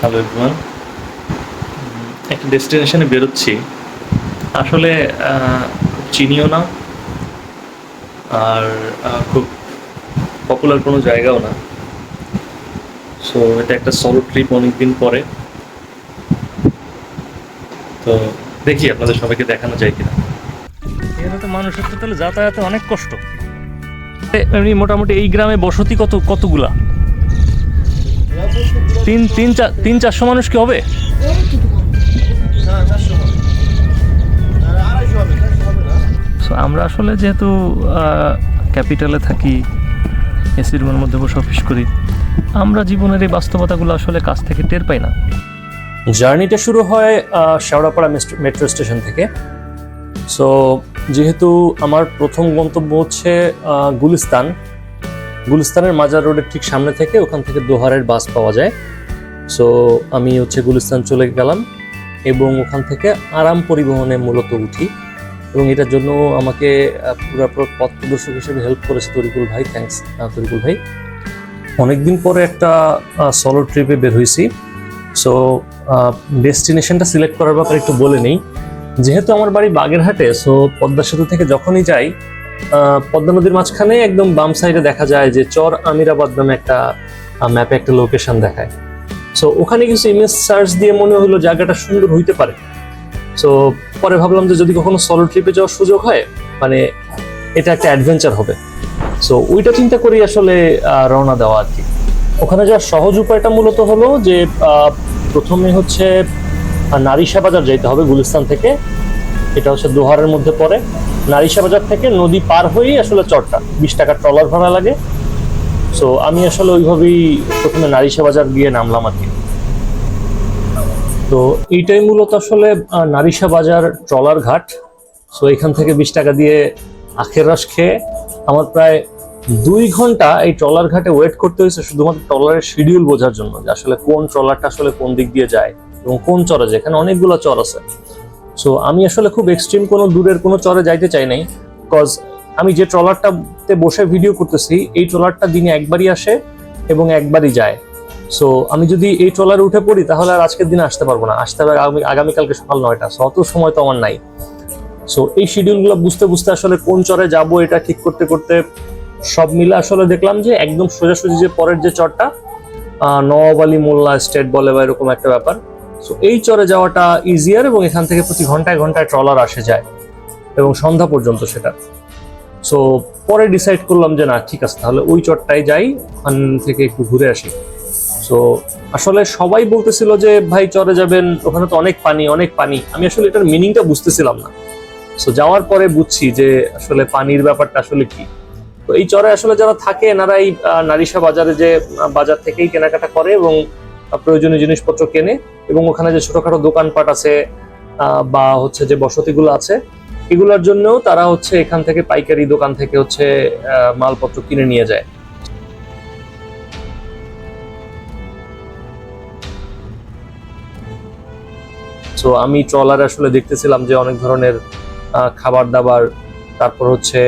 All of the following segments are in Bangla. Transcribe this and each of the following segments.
হ্যালো এভরিওয়ান একটা ডেস্টিনেশনে বেরোচ্ছি। আসলে চিনিও না, আর খুব পপুলার কোনো জায়গাও না। সো এটা একটা সলো ট্রিপ অনেকদিন পরে। তো, দেখি আপনাদের সবাইকে দেখানো যায় কিনা। এখানে তো মানুষের তো তাহলে যাতায়াতে অনেক কষ্ট। এমনি মোটামুটি এই গ্রামে বসতি কত, কতগুলা? তিন তিন চার তিন চারশো মানুষ কি হবে? আমরা আসলে যেহেতু ক্যাপিটালে থাকি, এসি রুমের মধ্যে বসে অফিস করি, আমরা জীবনের এই বাস্তবতাগুলো আসলে কাছ থেকে টের পাই না। জার্নিটা শুরু হয় শেওড়াপাড়া মেট্রো স্টেশন থেকে। সো যেহেতু আমার প্রথম গন্তব্য হচ্ছে গুলিস্তান, গুলিস্তানের মাজার রোডের ঠিক সামনে থেকে ওখান থেকে দোহারের বাস পাওয়া যায়। সো আমি হচ্ছে গুলিস্তান চলে গেলাম এবং ওখান থেকে আরাম পরিবহনে মূলত উঠি এবং এটার জন্য আমাকে পুরো পথ প্রদর্শক হিসেবে হেল্প করেছে তরিকুল ভাই থ্যাঙ্কস তরিকুল ভাই। অনেকদিন পরে একটা সলো ট্রিপে বের হয়েছি। সো ডেস্টিনেশনটা সিলেক্ট করার ব্যাপারে একটু বলে নেই। যেহেতু আমার বাড়ি বাগেরহাটে সো পদ্মা সেতু থেকে যখনই যাই পদ্মা নদীর মাঝখানে একদম বাম সাইডে দেখা যায় যে চর আমিরাবাদ নামে একটা ম্যাপে একটা লোকেশন দেখায়। সো ওখানে কিছু ইমেজ সার্চ দিয়ে মনে হলো জায়গাটা সুন্দর হইতে পারে। সো পরে ভাবলাম যে যদি কখনো সলো ট্রিপে যাওয়ার সুযোগ হয় মানে এটা একটা অ্যাডভেঞ্চার হবে। সো ওইটা চিন্তা করেই আসলে রওনা দেওয়া আর কি। ওখানে যাওয়ার সহজ উপায়টা মূলত হলো যে প্রথমে হচ্ছে নারিশা বাজার যাইতে হবে গুলিস্তান থেকে। এটা হচ্ছে দোহারের মধ্যে পড়ে। নারিশা বাজার থেকে নদী পার হয়েই আসলে চরটা। বিশ টাকার ট্রলার ভাড়া লাগে। সো আমি আসলে ওইভাবেই প্রথমে নারিশা বাজার গিয়ে নামলাম আর কি। তো এইটাই মূলত আসলে নারিশা বাজার ট্রলার ঘাট। সো এখান থেকে বিশ টাকা দিয়ে আখের রস খেয়ে আমার প্রায় দুই ঘণ্টা এই ট্রলার ঘাটে ওয়েট করতে হয়েছে শুধুমাত্র ট্রলারের শিডিউল বোঝার জন্য যে আসলে কোন ট্রলারটা আসলে কোন দিক দিয়ে যায় এবং কোন চরে যায়। এখানে অনেকগুলো চর আছে। সো আমি আসলে খুব এক্সট্রিম কোনো দূরের কোনো চরে যাইতে চাই নাই বিকজ আমি যে ট্রলারটাতে বসে ভিডিও করতেছি, এই ট্রলারটা দিনে একবারই আসে এবং একবারই যায়। সো আমি যদি এই ট্রলারে উঠে পড়ি, তাহলে আর আজকের দিনে আসতে পারব না। আসতে হবে আগামী আগামীকালকে সকাল নয়টা। সো অত সময় তো আমার নাই। সো এই শিডিউলগুলো বুঝতে বুঝতে আসলে কোন চরে যাব, এটা ঠিক করতে করতে সব মিলে আসলে দেখলাম যে একদম সোজাসুজি যে পরের যে চরটা নওয়াব আলী মোল্লা স্টেট বলে বা এরকম একটা ব্যাপার। সো এই চরে যাওয়াটা ইজিয়ার এবং এখান থেকে প্রতি ঘন্টায় ঘন্টায় ট্রলার আসে যায় এবং সন্ধ্যা পর্যন্ত সেটা। সো পরে ডিসাইড করলাম যে না, ঠিক আছে, তাহলে ওই চরটাই যাই, ওখান থেকে একটু ঘুরে আসি। সো আসলে সবাই বলতেছিল যে, ভাই, চরে যাবেন, ওখানে তো অনেক পানি অনেক পানি। আমি আসলে এটার মিনিংটা বুঝতেছিলাম না। সো যাওয়ার পরে বুঝছি যে, আসলে পানির ব্যাপারটা আসলে কি। তো এই চরে আসলে যারা থাকে এনারা এই নারিশা বাজারে যে বাজার থেকেই কেনাকাটা করে এবং প্রয়োজনীয় জিনিসপত্র কেনে এবং ওখানে যে ছোটখাটো দোকানপাট আছে বা হচ্ছে যে বসতিগুলো আছে এগুলোর জন্যও তারা হচ্ছে এখান থেকে পাইকারি দোকান থেকে হচ্ছে মালপত্র কিনে নিয়ে যায়। সো আমি ট্রলার আসলে দেখতেছিলাম যে অনেক ধরনের খাবার দাবার, তারপর হচ্ছে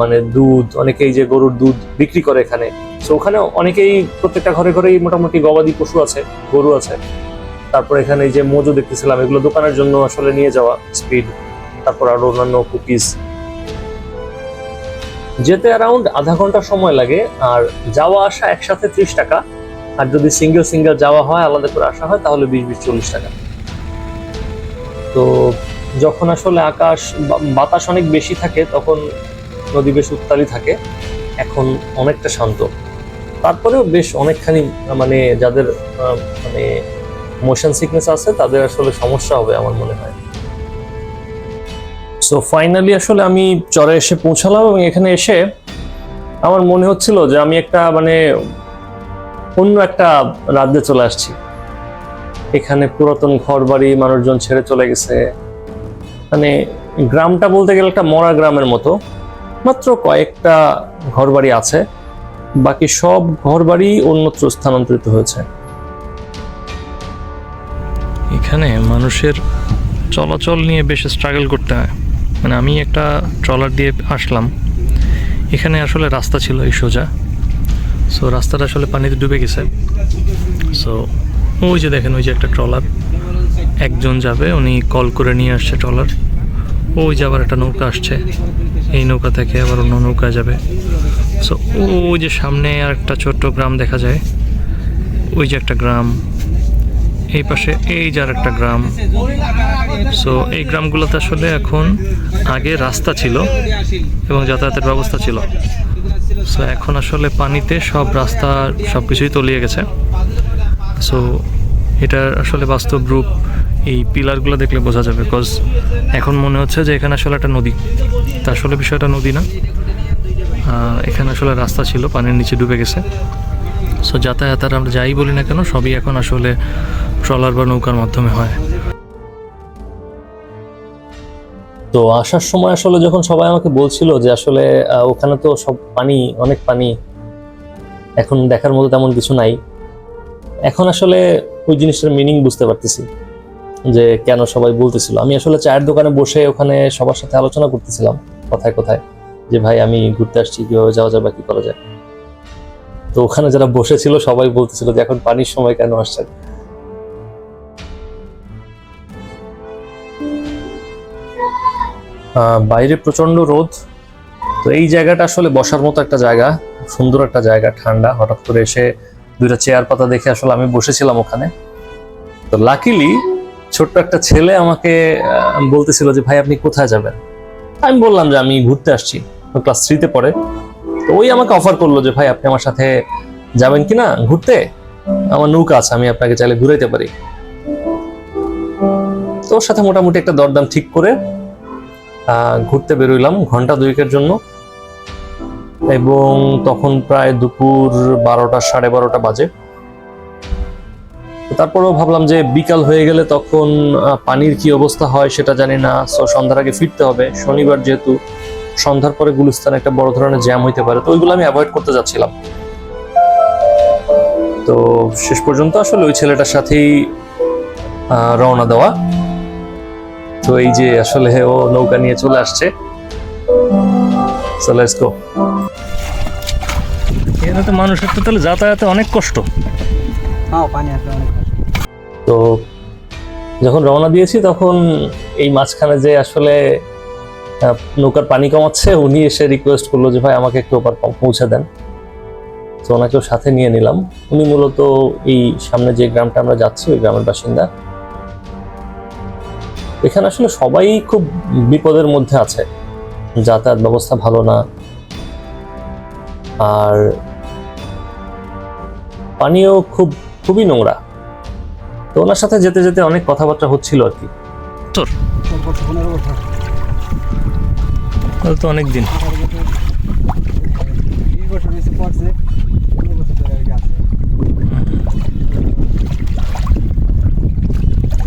মানে দুধ, অনেকেই যে গরুর দুধ বিক্রি করে এখানে। তো ওখানে অনেকেই প্রত্যেকটা ঘরে ঘরেই মোটামুটি গবাদি পশু আছে, গরু আছে। তারপর এখানে যে মজু দেখতেছিলাম, এগুলো দোকানের জন্য আসলে নিয়ে যাওয়া স্পিড তারপর আরও অন্যান্য কুকিজ যেতে অ্যারাউন্ড আধা ঘণ্টা সময় লাগে, আর যাওয়া আসা একসাথে ত্রিশ টাকা। আর যদি সিঙ্গেল সিঙ্গেল যাওয়া হয়, আলাদা করে আসা হয়, তাহলে বিশ বিশ, চল্লিশ টাকা। তো যখন আসলে আকাশ বাতাস অনেক বেশি থাকে, তখন নদী বেশ উত্তালি থাকে। এখন অনেকটা শান্ত। তারপরেও বেশ অনেকখানি মানে যাদের মানে মোশন সিকনেস আছে, তাদের আসলে সমস্যা হবে আমার মনে হয়। সো ফাইনালি আসলে আমি চরে এসে পৌঁছালাম এবং এখানে এসে আমার মনে হচ্ছিল যে আমি একটা মানে অন্য একটা রাজ্যে চলে আসছি। এখানে পুরাতন ঘর বাড়ি মানুষজন ছেড়ে চলে গেছে। মানে গ্রামটা বলতে গেলে একটা মরা গ্রামের মতো। মাত্র কয়েকটা ঘরবাড়ি আছে। বাকি সব ঘরবাড়ি অন্যত্র স্থানান্তরিত হয়েছে। এখানে মানুষের চলাচল নিয়ে বেশ স্ট্রাগল করতে হয়। মানে আমি একটা ট্রলার দিয়ে আসলাম। এখানে আসলে রাস্তা ছিল এই সোজা। সো রাস্তাটা আসলে পানিতে ডুবে গেছে। সো ওই যে দেখেন, ওই যে একটা ট্রলার। একজন যাবে, উনি কল করে নিয়ে আসছে ট্রলার। ওই যে আবার একটা নৌকা আসছে। এই নৌকা থেকে আবার অন্য নৌকা যাবে। সো ওই যে সামনে আর একটা ছোট্ট গ্রাম দেখা যায়। ওই যে একটা গ্রাম। এই পাশে এই যার একটা গ্রাম। সো এই গ্রামগুলোতে আসলে এখন আগে রাস্তা ছিল এবং যাতায়াতের ব্যবস্থা ছিল। সো এখন আসলে পানিতে সব রাস্তা সব কিছুই তলিয়ে গেছে। সো এটার আসলে বাস্তব রূপ এই পিলারগুলো দেখলে বোঝা যাবে বিকজ এখন মনে হচ্ছে যে এখানে আসলে একটা নদী। তা আসলে বিষয়টা নদী না। এখানে আসলে রাস্তা ছিল, পানির নিচে ডুবে গেছে। সো যাতায়াত আর আমরা যাই বলি না কেন, সবই এখন আসলে ট্রলার বা নৌকার মাধ্যমে হয়। তো আসার সময় আসলে যখন সবাই আমাকে বলছিল যে আসলে ওখানে তো সব পানি, অনেক পানি, এখন দেখার মতো তেমন কিছু নাই। এখন আসলে ওই জিনিসটার মিনিং বুঝতে পারতেছি, যে কেন সবাই বলতেছিল। আমি আসলে চায়ের দোকানে বসে ওখানে সবার সাথে আলোচনা করতেছিলাম, কথায় কথায়, যে ভাই আমি ঘুরতে আসছি, কীভাবে যাওয়া যাবে কি করা যায়। তো ওখানে যারা বসেছিল, সবাই বলতেছিল যে এখন পানির সময় কেন আসছে বাইরে প্রচণ্ড রোদ। তো এই জায়গাটা আসলে বসার মতো একটা জায়গা, সুন্দর একটা জায়গা, ঠান্ডা। হঠাৎ করে এসে দুইটা চেয়ার পাতা দেখে আসলে আমি বসেছিলাম ওখানে। তো লাকিলি ছোট্ট একটা ছেলে আমাকে বলতেছিল যে, ভাই, আপনি কোথায় যাবেন? আমি বললাম যে, আমি ঘুরতে আসছি। ক্লাস থ্রিতে পড়ে। তো ওই আমাকে অফার করল যে, ভাই, আপনি আমার সাথে যাবেন কি না ঘুরতে? আমার নৌকা আছে, আমি আপনাকে চাইলে ঘুরাইতে পারি। তো ওর সাথে মোটামুটি একটা দরদাম ঠিক করে ঘুরতে বেরোইলাম ঘণ্টা দুয়েকের জন্য। এবং তখন প্রায় দুপুর বারোটা, সাড়ে বারোটা বাজে। তারপরেও ভাবলাম যে, বিকাল হয়ে গেলে তখন পানির কি অবস্থা হয় সেটা জানি না। সো সন্ধ্যার আগে ফিরতে হবে। শনিবার যেহেতু সন্ধ্যার পরে গুলিস্তানে একটা বড় ধরনের জ্যাম হইতে পারে তো ওইগুলো আমি অ্যাভয়েড করতে যাচ্ছিলাম। তো শেষ পর্যন্ত আসলে ওই ছেলেটার সাথেই আহ, রওনা দেওয়া। তো এই যে আসলে ও নৌকা নিয়ে চলে আসছে। এখানে তো মানুষের তো তাহলে যাতায়াতে অনেক কষ্ট। হ্যাঁ অনেক কষ্ট। তো যখন রওনা দিয়েছি তখন এই মাঝখানে যে আসলে নৌকার পানি কমাচ্ছে। উনি এসে রিকোয়েস্ট করল যে ভাই আমাকে একটু ওপার পৌঁছে দেন। তো ওনাকেও সাথে নিয়ে নিলাম। উনি মূলত এই সামনে যে গ্রামটা আমরা যাচ্ছি ওই গ্রামের বাসিন্দা। এখানে আসলে সবাই খুব বিপদের মধ্যে আছে। যাতায়াত ব্যবস্থা ভালো না। আর পানিও খুব খুবই নোংরা। তো ওনার সাথে যেতে যেতে অনেক কথাবার্তা হচ্ছিল আর কি। তোর তাহলে তো অনেক দিন।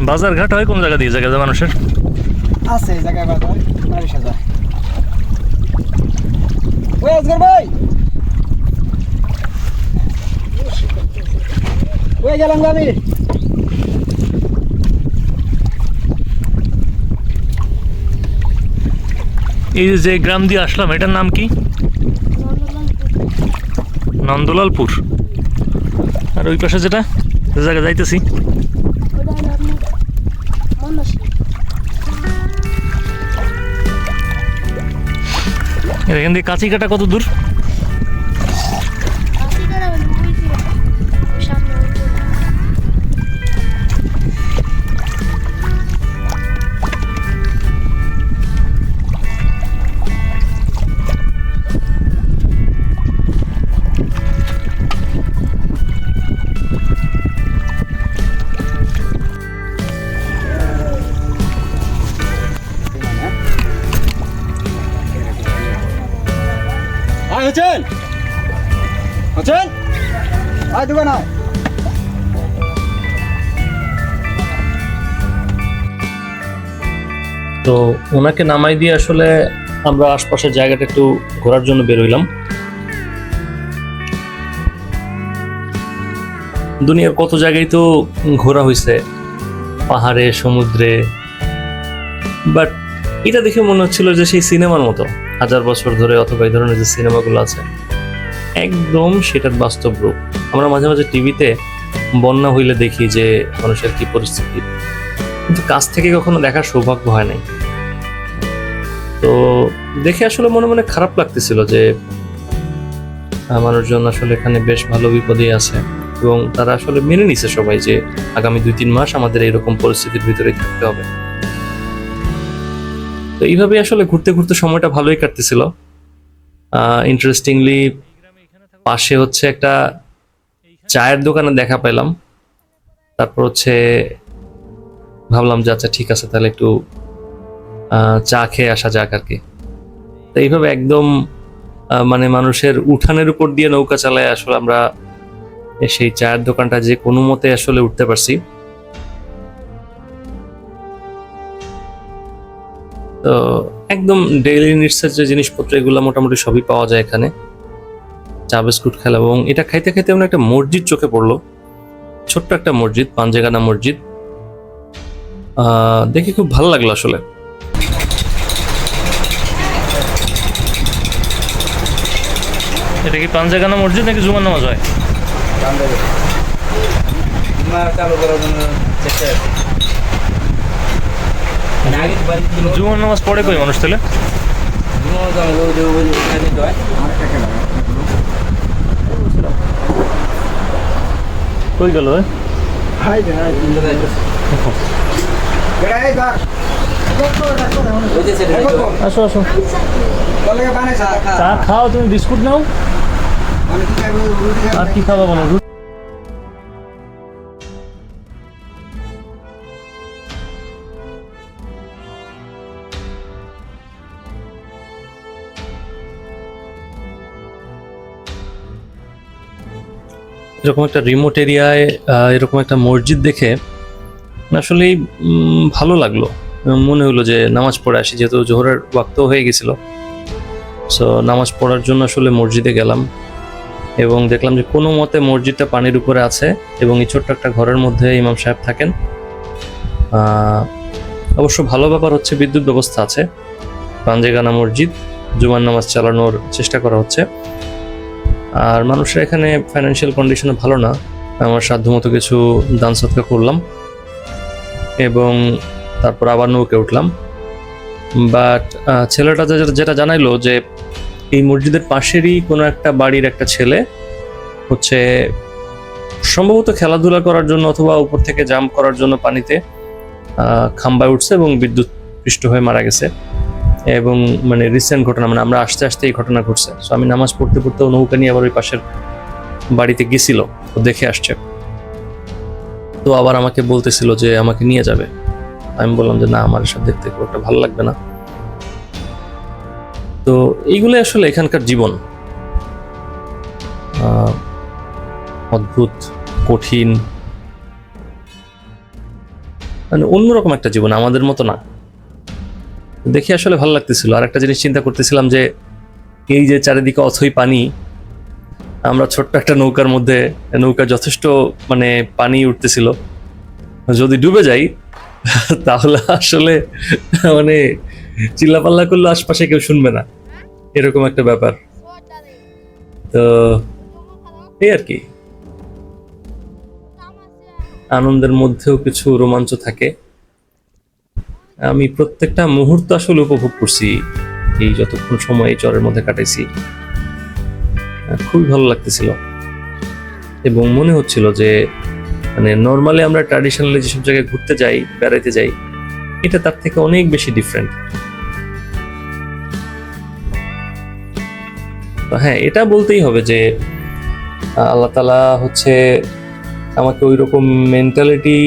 বাজার ঘাট হয় কোন জায়গা দিয়ে জায়গা যায় মানুষের আছে এই জায়গায় বাজার, হাজার। ওই ভাই! ওই গেলাম আমি। এই যে গ্রাম দিয়ে আসলাম, এটার নাম কি? নন্দলালপুর। আর ওই পাশে যেটা জায়গা যাইতেছি। এখান থেকে কাঁচি কাটা কত দূর? হোসেন হোসেন আয় দোকান আয়। তো ওনাকে নামাই দিয়ে আসলে আমরা আশপাশের জায়গাটা একটু ঘোরার জন্য বেরোইলাম দুনিয়ার কত জায়গায় তো ঘোরা হয়েছে পাহাড়ে সমুদ্রে বাট এটা দেখে মনে হচ্ছিল যে সেই সিনেমার মতো। হাজার বছর ধরে অথবা এই ধরনের যে সিনেমাগুলো আছে, একদম সেটার বাস্তব রূপ। আমরা মাঝে মাঝে টিভিতে বন্যা হইলে দেখি যে মানুষের কি পরিস্থিতি। কিন্তু কাছ থেকে কখনো দেখার সৌভাগ্য হয় নাই। তো দেখে আসলে মনে মনে খারাপ লাগতেছিল যে মানুষজন আসলে এখানে বেশ ভালো বিপদে আছে এবং তারা আসলে মেনে নিছে সবাই যে আগামী দুই তিন মাস আমাদের এরকম পরিস্থিতির ভিতরে থাকতে হবে। তো এইভাবে আসলে ঘুরতে ঘুরতে সময়টা ভালোই কাটতেছিল। ইন্টারেস্টিংলি পাশে হচ্ছে একটা চায়ের দোকানে দেখা পেলাম। তারপর হচ্ছে ভাবলাম যে আচ্ছা ঠিক আছে, তাহলে একটু চা খেয়ে আসা যাক আর কি। তো এইভাবে একদম মানে মানুষের উঠানের উপর দিয়ে নৌকা চালায় আসলে আমরা সেই চায়ের দোকানটা যে কোনো মতে আসলে উঠতে পারছি। তো একদম ডেইলি নিডসের যে জিনিসপত্র, এগুলো মোটামুটি সবই পাওয়া যায় এখানে। চা, বিস্কুট, খেলা এবং এটা খাইতে খাইতে এমন একটা মসজিদ চোখে পড়ল। ছোট্ট একটা মসজিদ পাঞ্জেগানা মসজিদ। দেখে খুব ভালো লাগল আসলে। এটা কি পাঞ্জাগানা মসজিদ নাকি জুমার নামাজ হয়? চেষ্টা জুমার নামাজ পড়ে কই মানুষ তাহলে? কই গেল। আসো আসো। চা খাও, তুমি বিস্কুট নাও। আর কি খাবা বলো? এরকম একটা রিমোট এরিয়ায় এরকম একটা মসজিদ দেখে আসলেই ভালো লাগল। মনে হলো যে নামাজ পড়ে আসি, যেহেতু জোহরের ওয়াক্ত হয়ে গেছিল। সো নামাজ পড়ার জন্য আসলে মসজিদে গেলাম এবং দেখলাম যে কোনো মতে মসজিদটা পানির উপরে আছে এবং এই ছোট্ট একটা ঘরের মধ্যে ইমাম সাহেব থাকেন। অবশ্য ভালো ব্যাপার হচ্ছে বিদ্যুৎ ব্যবস্থা আছে। পাঞ্জেগানা মসজিদ, জুমার নামাজ চালানোর চেষ্টা করা হচ্ছে। আর মানুষের এখানে ফাইন্যান্সিয়াল কন্ডিশনে ভালো না। আমার সাধ্যমতো কিছু দান সৎকা করলাম এবং তারপর আবার নৌকে উঠলাম। বাট ছেলেটা যেটা জানাইলো যে এই মসজিদের পাশেরই কোনো একটা বাড়ির একটা ছেলে হচ্ছে সম্ভবত খেলাধুলা করার জন্য অথবা উপর থেকে জাম্প করার জন্য পানিতে খাম্বায় উঠছে এবং বিদ্যুৎ পৃষ্ঠ হয়ে মারা গেছে। এবং মানে রিসেন্ট ঘটনা মানে আমরা আসতে আসতে এই ঘটনা ঘটছে। সো আমি নামাজ পড়তে পড়তে নৌকা নিয়ে আবার ওই পাশের বাড়িতে গেছিল, ও দেখে আসছে। তো আবার আমাকে বলতেছিল যে, আমাকে নিয়ে যাবে? আমি বললাম যে, না, আমার এসব দেখতে খুব একটা ভালো লাগবে না। তো এইগুলো আসলে এখানকার জীবন। অদ্ভুত, কঠিন। মানে অন্যরকম একটা জীবন, আমাদের মতো না। দেখে আসলে ভালো লাগতেছিল। আর একটা জিনিস চিন্তা করতেছিলাম যে, এই যে চারিদিকে অথই পানি, আমরা ছোট্ট একটা নৌকার মধ্যে নৌকা যথেষ্ট মানে পানি উঠতেছিল। যদি ডুবে যাই, তাহলে আসলে মানে চিল্লাপাল্লা করলে আশপাশে কেউ শুনবে না। এরকম একটা ব্যাপার। তো এই আর কি। আনন্দের মধ্যেও কিছু রোমাঞ্চ থাকে। আমি প্রত্যেকটা মুহূর্ত আসলে উপভোগ করছি, এই যতক্ষণ সময় এই চরের মধ্যে কাটাইছি। খুবই ভালো লাগতেছিল। এবং মনে হচ্ছিল যে মানে নর্মালি আমরা ট্র্যাডিশনালি যেসব জায়গায় ঘুরতে যাই, বেড়াইতে যাই, এটা তার থেকে অনেক বেশি ডিফারেন্ট হ্যাঁ এটা বলতেই হবে যে, আল্লাহ তালা হচ্ছে আমাকে ওই রকম মেন্টালিটি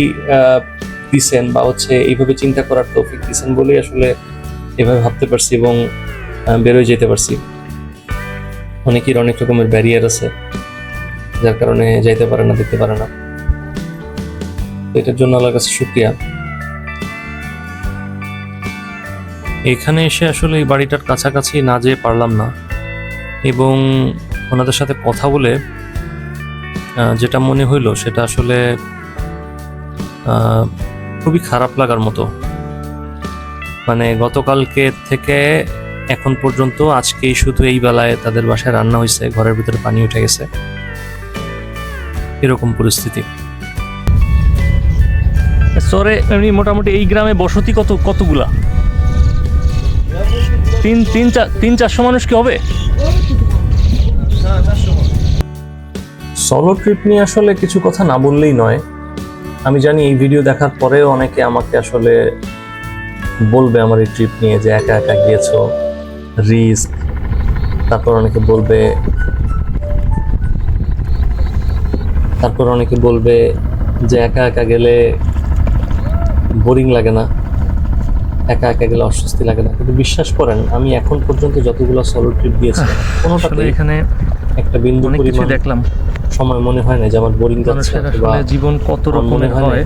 দিছেন বা হচ্ছে এইভাবে চিন্তা করার তৌফিক দিছেন বলেই আসলে এভাবে ভাবতে পারছি এবং বেরোয় যেতে পারছি। অনেকের অনেক রকমের ব্যারিয়ার আছে, যার কারণে যাইতে পারে না, দেখতে পারে না। এটার জন্য আল্লাহর কাছে শুক্রিয়া। এখানে এসে আসলে এই বাড়িটার কাছাকাছি না যেয়ে পারলাম না এবং ওনাদের সাথে কথা বলে যেটা মনে হইল সেটা আসলে খুবই খারাপ লাগার মতো। মানে গতকালকে থেকে এখন পর্যন্ত আজকেই শুধু এই বেলায় তাদের বাসায় রান্না হয়েছে ঘরের ভিতরে পানি উঠে গেছে। এরকম পরিস্থিতি। শহরে এমনি মোটামুটি এই গ্রামে বসতি কত কতগুলা? তিন তিন চার তিন চারশো মানুষ কি হবে? সলো ট্রিপ নিয়ে আসলে কিছু কথা না বললেই নয়। আমি জানি এই ভিডিও দেখার পরেও অনেকে আমাকে আসলে বলবে আমার এই ট্রিপ নিয়ে যে একা একা গিয়েছো রিস্ক তারপর অনেকে বলবে তারপর অনেকে বলবে যে একা একা গেলে বোরিং লাগে না একা একা গেলে অস্বস্তি লাগে না। কিন্তু বিশ্বাস করেন আমি এখন পর্যন্ত যতগুলো সলো ট্রিপ দিয়েছি কোনোটাতে এখানে একটা বিন্দু দেখলাম। সময় মনে হয় না যে আমার বোরিং যাচ্ছে বা আসলে জীবন কত মনে রকমের হয়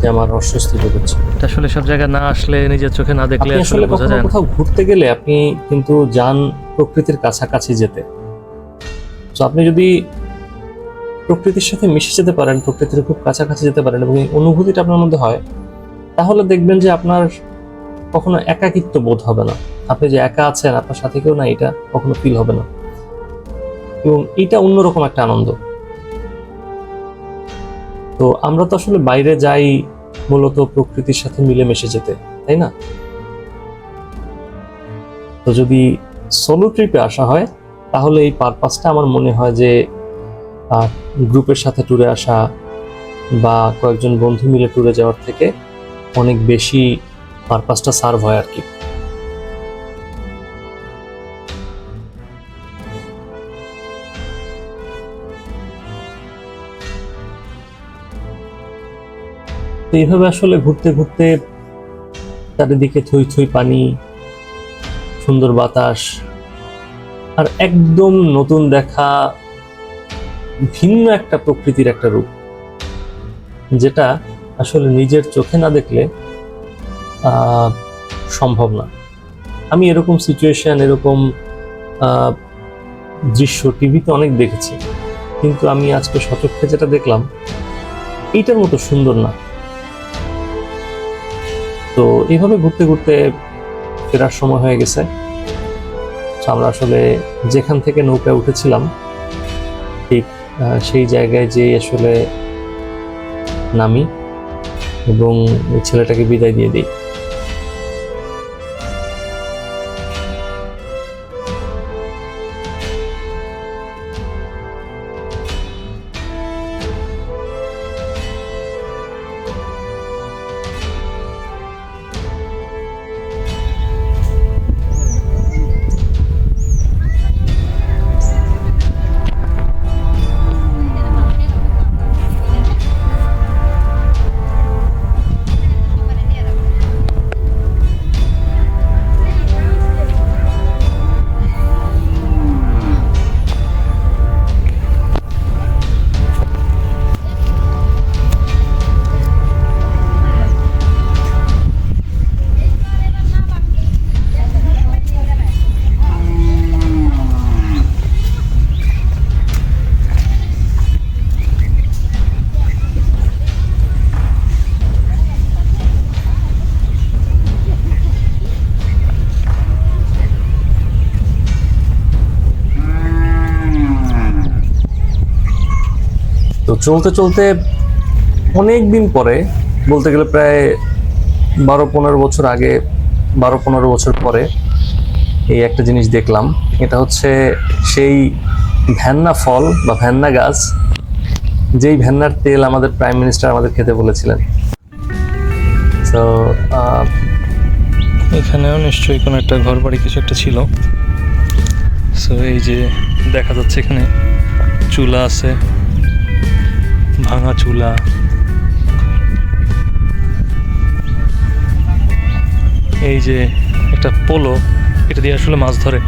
যে আমার অস্বস্তি বোধ হচ্ছে এটা আসলে সব জায়গায় না আসলে নিজের চোখে না দেখলে আসলে বোঝা যায় কোথাও ঘুরতে গেলে আপনি কিন্তু যান প্রকৃতির কাছাকাছি যেতে। তো আপনি যদি প্রকৃতির সাথে মিশে যেতে পারেন প্রকৃতির খুব কাছাকাছি যেতে পারেন এবং এই অনুভূতিটা আপনার মধ্যে হয় তাহলে দেখবেন যে আপনার কখনো একাকিত্ব বোধ হবে না। আপনি যে একা আছেন আপনার সাথে কেউ না এটা কখনো ফিল হবে না। এবং এটা অন্যরকম একটা আনন্দ। তো আমরা তো আসলে বাইরে যাই মূলত প্রকৃতির সাথে মিলেমিশে যেতে, তাই না? তো যদি সোলো ট্রিপে আসা হয়, তাহলে এই পারপাসটা আমার মনে হয় যে গ্রুপের সাথে ট্যুরে আসা বা কয়েকজন বন্ধু মিলে ট্যুরে যাওয়ার থেকে অনেক বেশি পারপাসটা সার্ভ হয় আর কি। এইভাবে আসলে ঘুরতে ঘুরতে চারিদিকে থই থই পানি, সুন্দর বাতাস, আর একদম নতুন দেখা, ভিন্ন একটা প্রকৃতির একটা রূপ, যেটা আসলে নিজের চোখে না দেখলে সম্ভব না। আমি এরকম সিচুয়েশন এরকম দৃশ্য টিভিতে অনেক দেখেছি, কিন্তু আমি আজকে সচক্ষে যেটা দেখলাম এইটার মতো সুন্দর না। এইভাবে ঘুরতে ঘুরতে ফেরার সময় হয়ে গেছে। আমরা আসলে যেখান থেকে নৌকায় উঠেছিলাম, ঠিক সেই জায়গায় যেই আসলে নামি এবং ছেলেটাকে বিদায় দিয়ে দিই। তো চলতে চলতে অনেক দিন পরে, বলতে গেলে প্রায় বারো পনেরো বছর আগে, বারো পনেরো বছর পরে এই একটা জিনিস দেখলাম। এটা হচ্ছে সেই ভ্যান্না ফল বা ভ্যান্না গাছ, যেই ভ্যান্নার তেল আমাদের প্রাইম মিনিস্টার আমাদের খেতে বলেছিলেন। তো এখানেও নিশ্চয়ই কোনো একটা ঘর বাড়ি কিছু একটা ছিল। সো এই যে দেখা যাচ্ছে এখানে, চুলা আছে। ভাঙা চুলা। এই যে একটা পোলো, এটা দিয়ে আসলে মাছ ধরে।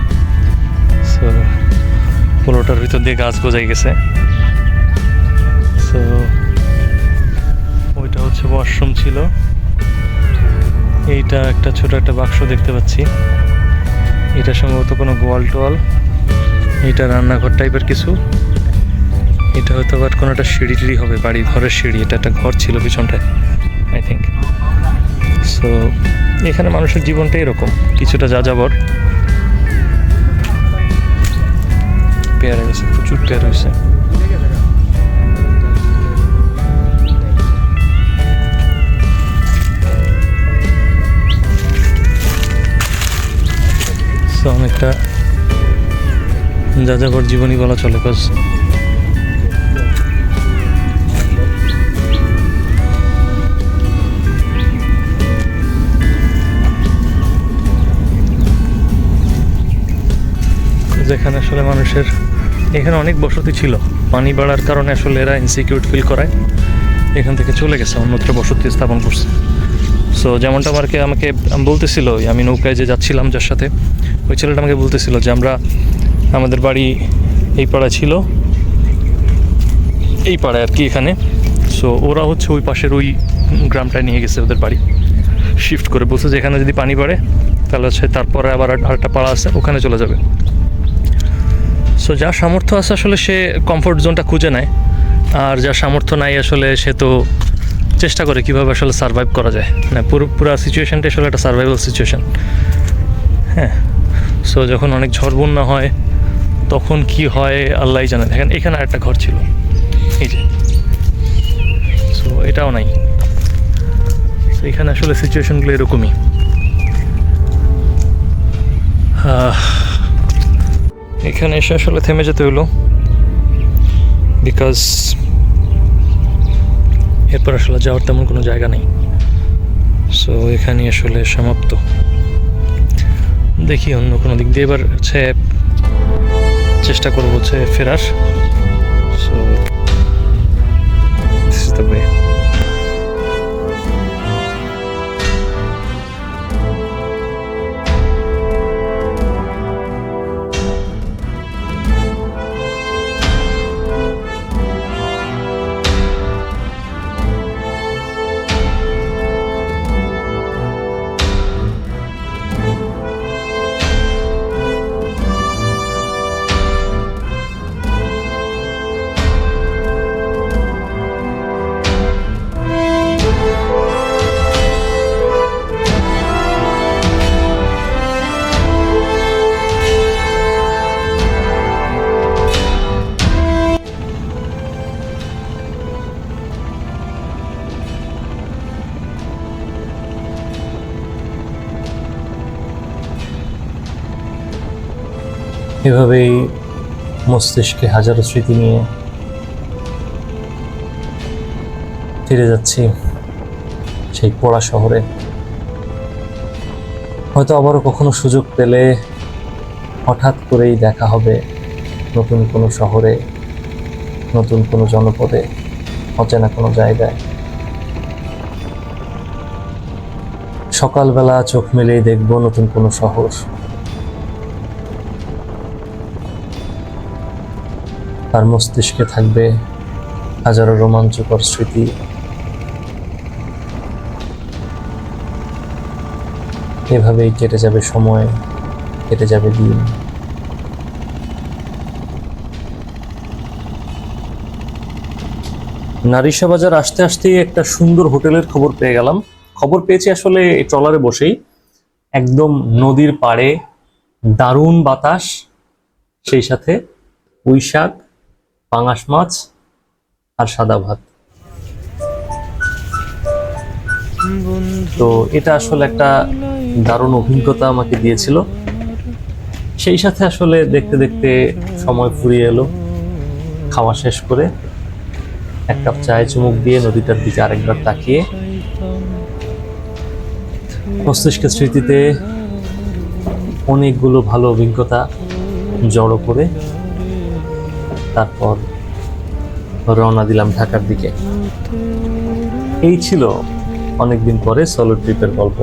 পোলোটার ভিতর দিয়ে গাছ গজাই গেছে। সো ওইটা হচ্ছে ওয়াশরুম ছিল। এইটা একটা ছোট একটা বাক্স দেখতে পাচ্ছি। এটা সম্ভবত কোনো গোয়াল টোয়াল এটা রান্নাঘর টাইপের কিছু। এটা হয়তো আবার কোনো একটা সিঁড়ি হবে, বাড়ি ঘরের সিঁড়ি, এটা একটা ঘর ছিল পিছনটায় আই থিঙ্ক সো এখানে মানুষের জীবনটা এরকম, কিছুটা যা যাবর পেয়ারা গেছে প্রচুর পেয়ার হয়েছে। অনেকটা যাযাবর জীবনী বলা চলে কাজ যেখানে আসলে মানুষের এখানে অনেক বসতি ছিল। পানি বাড়ার কারণে আসলে এরা ইনসিকিউর ফিল করায় এখান থেকে চলে গেছে, অন্যত্র বসতি স্থাপন করছে। সো যেমনটা আমাকে আমাকে বলতেছিল, আমি নৌকায় যে যাচ্ছিলাম যার সাথে, ওই ছেলেটা আমাকে বলতেছিল যে আমরা, আমাদের বাড়ি এই পাড়ায় ছিল। এই পাড়ায় আর কি এখানে। সো ওরা হচ্ছে ওই পাশের ওই গ্রামটায় নিয়ে গেছে ওদের বাড়ি। শিফট করে বলছে যে এখানে যদি পানি বাড়ে, তাহলে হচ্ছে তারপরে আবার আর- আরেকটা পাড়া আছে, ওখানে চলে যাবে। সো যার সামর্থ্য আছে আসলে সে কমফোর্ট জোনটা খুঁজে নেয়। আর যার সামর্থ্য নাই আসলে সে তো চেষ্টা করে কীভাবে আসলে সার্ভাইভ করা যায়। মানে পুরো পুরো সিচুয়েশনটা আসলে একটা সার্ভাইভাল সিচুয়েশান হ্যাঁ। সো যখন অনেক ঝড় বন্যা হয় তখন কি হয় আল্লাহ জানে। দেখেন এখানে একটা ঘর ছিল। এই যে। সো এটাও নাই। So, এখানে আসলে সিচুয়েশনগুলো এরকমই। এখানে এসে আসলে থেমে যেতে হলো বিকজ এরপর আসলে যাওয়ার তেমন কোনো জায়গা নেই। সো এখানে আসলে সমাপ্ত। দেখি অন্য কোনো দিক দিয়ে এবার হচ্ছে চেষ্টা করব হচ্ছে ফেরার। এভাবেই মস্তিষ্কে হাজারো স্মৃতি নিয়ে ফিরে যাচ্ছি সেই পড়া শহরে। হয়তো আবারও কখনো সুযোগ পেলে হঠাৎ করেই দেখা হবে নতুন কোনো শহরে, নতুন কোনো জনপদে, অচেনা কোনো জায়গায়। সকালবেলা চোখ মেলেই দেখব নতুন কোনো শহর। তার মস্তিষ্কে থাকবে হাজারো রোমাঞ্চকর স্মৃতি। এভাবেই কেটে যাবে সময়, কেটে যাবে দিন। নারিশা বাজার আসতে আসতেই একটা সুন্দর হোটেলের খবর পেয়ে গেলাম। খবর পেয়েছি আসলে এই ট্রলারে বসেই। একদম নদীর পাড়ে দারুণ বাতাস, সেই সাথে পুঁই শাক পাঙাশ মাছ আর সাদা ভাত। তো এটা আসলে একটা দারুণ অভিজ্ঞতা আমাকে দিয়েছিল। সেই সাথে আসলে দেখতে দেখতে সময় ফুরিয়ে এলো। খাওয়া শেষ করে এক কাপ চায়ে চুমুক দিয়ে নদীটার দিকে আরেকবার তাকিয়ে মস্তিষ্কের স্মৃতিতে অনেকগুলো ভালো অভিজ্ঞতা জড়ো করে তারপর রওনা দিলাম ঢাকার দিকে। এই ছিল অনেকদিন পরে সলো ট্রিপের গল্প।